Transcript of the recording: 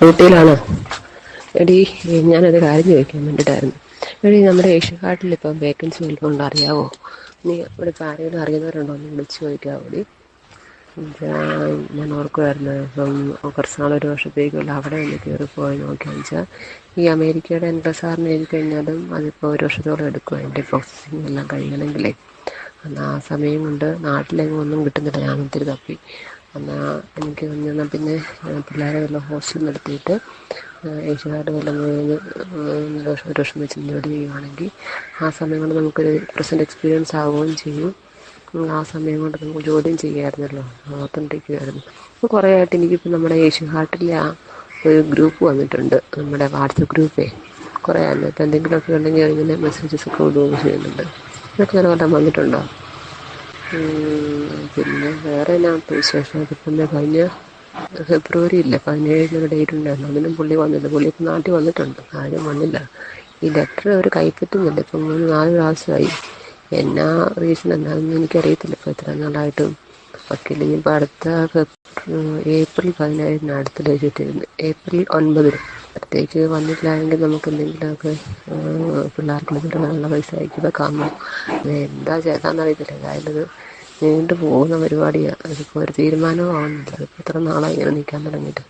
ഊട്ടിയിലാണ്. എടി ഞാനൊരു കാര്യം ചോദിക്കാൻ വേണ്ടിയിട്ടായിരുന്നു. എടി നമ്മുടെ ഏഷ്യക്കാട്ടിൽ ഇപ്പം വേക്കൻസി വല്ലതും അറിയാവോ? നീ ഇവിടെ ഇപ്പം ആരെങ്കിലും അറിയുന്നവരുണ്ടോ? ഒന്ന് വിളിച്ച് ചോദിക്കാവോ എടി? ഞാൻ ഓർക്കുമായിരുന്നു ഇപ്പം കുറച്ച് നാൾ ഒരു വർഷത്തേക്കുള്ള അവിടെ ഒന്ന് പോയി നോക്കിയാന്ന് വെച്ചാൽ ഈ അമേരിക്കയുടെ എൻട്രസാറിന് എഴുതി കഴിഞ്ഞാലും അതിപ്പോൾ ഒരു വർഷത്തോളം എടുക്കും അതിന്റെ പ്രോസസ്സിങ് എല്ലാം കഴിയണമെങ്കിലേ. എന്നാൽ ആ സമയം കൊണ്ട് നാട്ടിലെങ്ങും ഒന്നും കിട്ടുന്നില്ല. ഞാൻ ഒത്തിരി തപ്പി. എന്നാൽ എനിക്ക് എന്നാൽ പിന്നെ പിള്ളേരെ വല്ല ഹോസ്റ്റലിൽ നിർത്തിയിട്ട് കാർഡ് വല്ലതും ഒരു വർഷം വെച്ച് ജോലി ചെയ്യുകയാണെങ്കിൽ ആ സമയം കൊണ്ട് നമുക്കൊരു പ്രസന്റ് എക്സ്പീരിയൻസ് ആവുകയും ചെയ്യും. ആ സമയം കൊണ്ട് നമുക്ക് ജോലിയും ചെയ്യാമായിരുന്നല്ലോ ഓത്തന്റിക്കുമായിരുന്നു അപ്പോൾ കുറേ ആയിട്ട് എനിക്കിപ്പോൾ നമ്മുടെ ഏഷ്യൻ ആ ഒരു ഗ്രൂപ്പ് വന്നിട്ടുണ്ട് നമ്മുടെ വാട്സപ്പ് ഗ്രൂപ്പേ കുറേ ആയിരുന്നു ഇപ്പോൾ എന്തെങ്കിലുമൊക്കെ ഉണ്ടെങ്കിൽ ഇങ്ങനെ മെസ്സേജസ് ഒക്കെ വിടുകയും ചെയ്യുന്നുണ്ട്. ഇതൊക്കെ അങ്ങനെ വല്ലതും വന്നിട്ടുണ്ടോ? പിന്നെ വേറെ എന്നാ വിശേഷം പിന്നെ കഴിഞ്ഞ ഫെബ്രുവരി ഇല്ലേ പതിനേഴിനൊരു ഡേറ്റ് ഉണ്ടായിരുന്നു അതിനും പുള്ളി വന്നില്ല. പുള്ളി ഇപ്പം നാട്ടിൽ വന്നിട്ടുണ്ട്. ആരും വന്നില്ല. ഈ ലെറ്റർ അവർ കൈപ്പറ്റുന്നില്ല. ഇപ്പം മൂന്ന് നാല് പ്രാവശ്യമായി. എന്നാ റീസൺ എന്താണെന്ന് എനിക്കറിയത്തില്ല. ഇപ്പോൾ ഇത്ര നാളായിട്ടും വക്കീൽ ഇനിയിപ്പോൾ അടുത്ത ഏപ്രിൽ പതിനേഴിന് അടുത്ത ഡേറ്റ് ഇട്ടിരുന്നു. ഏപ്രിൽ ഒൻപതിന്. അടുത്തേക്ക് വന്നിട്ടില്ലായെങ്കിൽ നമുക്ക് എന്തെങ്കിലുമൊക്കെ പിള്ളേർക്ക് വിടണമെന്നുള്ള പൈസ അയക്കുക കാണും എന്താ ചെയ്താന്ന് അറിയത്തില്ല. ഏതായാലും ഇത് നീണ്ടു പോകുന്ന പരിപാടിയാണ് അതിപ്പോൾ ഒരു തീരുമാനവും ആവുന്നില്ല അതിപ്പോൾ ഇത്ര നാളായി ഇങ്ങനെ നിൽക്കാൻ തുടങ്ങിയിട്ട്?